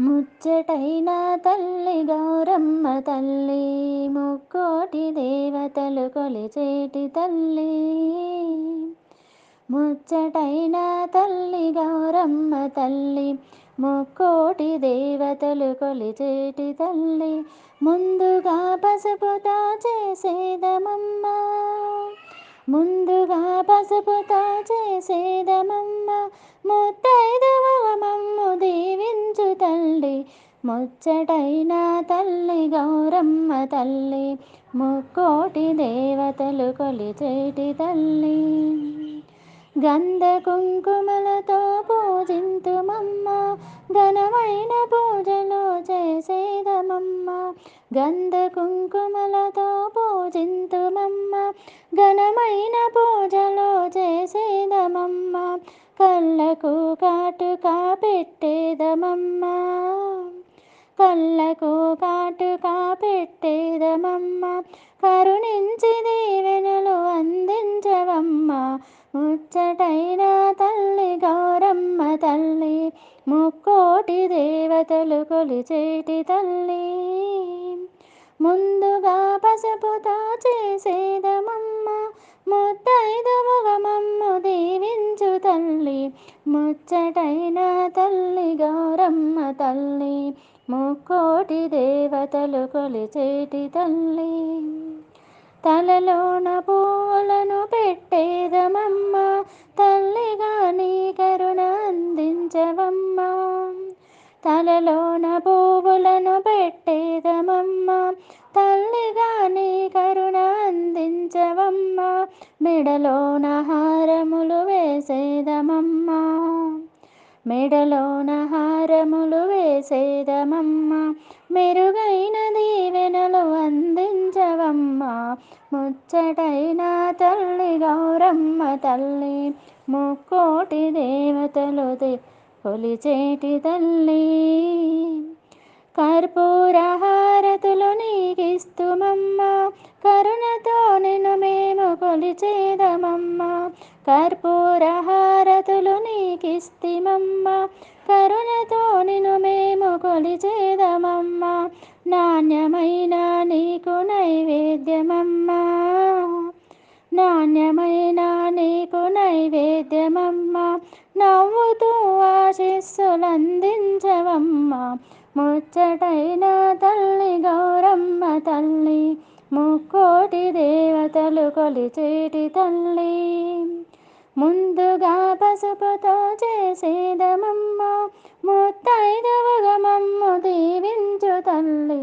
ముచ్చటైన తల్లి గౌరమ్మ తల్లి ముక్కోటి దేవతలు కొలిచేటి తల్లి. ముచ్చటైన తల్లి గౌరమ్మ తల్లి ముక్కోటి దేవతలు కొలిచేటి తల్లి. ముందుగా పసుపుతో చేసేదమమ్మ ముందుగా పసుపుతో చేసేదమమ్మ. ముత్తైదవమమ్ము దీవించు తల్లి ముచ్చటైన తల్లి గౌరమ్మ తల్లి ముక్కోటి దేవతలు కొలిచేటి తల్లి. గంధ కుంకుమలతో పూజింతుమమ్మ ఘనమైన పూజలు చేసేదమమ్మ. గంధ కుంకుమలతో పూజింతుమమ్మ ఘనమైన పూజలు చేసేదమమ్మ. కళ్ళకు కాటుక పెట్టేదమమ్మ. కళ్ళకు కాటుకా కరుణించి దీవెనలు అందించవమ్మ. ముచ్చటైన తల్లి గౌరమ్మ తల్లి. ముక్కోటి దేవతలు కొలిచేటి తల్లి. ముందుగా పసుపుతో చేసేదమమ్మ ముత్తైదవమమ్ము దీవించు తల్లి. ముచ్చటైన తల్లి గౌరమ్మ తల్లి. ముక్కోటి దేవతలు కొలిచేటి తల్లి తలలోన పూలను పెట్టేదమమ్మ తల్లిగా నీ కరుణ అందించవమ్మ. తలలోన పువ్వులను పెట్టేదమమ్మ తల్లిగా నీ కరుణ అందించవమ్మ. మెడలోన హారములు వేసేదమమ్మా. మెడలోన హారములు వేసేదమమ్మ. మెరుగైన దీవెనలు అందించవమ్మ. ముచ్చటైన తల్లి గౌరమ్మ తల్లి ముక్కోటి దేవతలు కొలిచేటి తల్లి. కర్పూర హారతులు నీకిస్తుమమ్మ. కరుణతో నిన్ను మేము కొలిచేదమమ్మ. కర్పూర హారతులు నీకిస్తిమమ్మ కరుణతో నిన్ను మేము కొలిచేదమమ్మ నాణ్యమైన నీకు నైవేద్యమమ్మ. నాణ్యమైన నీకు నైవేద్యమమ్మ. నవ్వుతూ ఆశీస్సులందించవమ్మ. ముచ్చటైన తల్లి గౌరమ్మ తల్లి ముక్కోటి దేవతలు కొలిచేటి తల్లి. ముందుగా పసుపుతో చేసేదమమ్మ ముత్తైదవగమమ్ము దీవించు తల్లి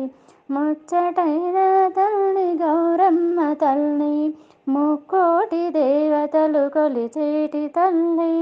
ముచ్చటైన తల్లి గౌరమ్మ తల్లి ముక్కోటి దేవతలు కొలిచేటి తల్లి.